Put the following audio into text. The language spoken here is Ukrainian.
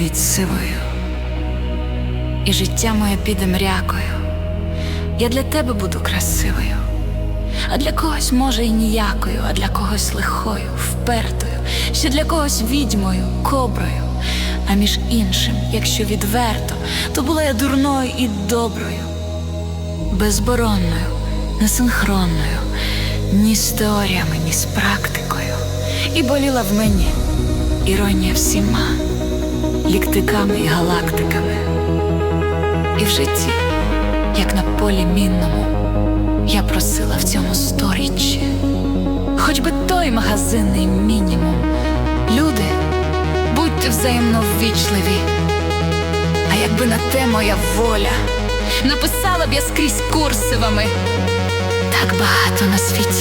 навіть сивою, і життя моє піде мрякою. Я для тебе буду красивою, а для когось, може, і ніякою, а для когось лихою, впертою, ще для когось відьмою, коброю. А між іншим, якщо відверто, то була я дурною і доброю, безборонною, несинхронною, ні з теоріями, ні з практикою. І боліла в мені іронія всіма ліктиками і галактиками. І в житті, як на полі мінному, я просила в цьому сторіччі, хоч би той магазинний мінімум. Люди, будьте взаємно ввічливі. А якби на те моя воля, написала б я скрізь курсивами. Так багато на світі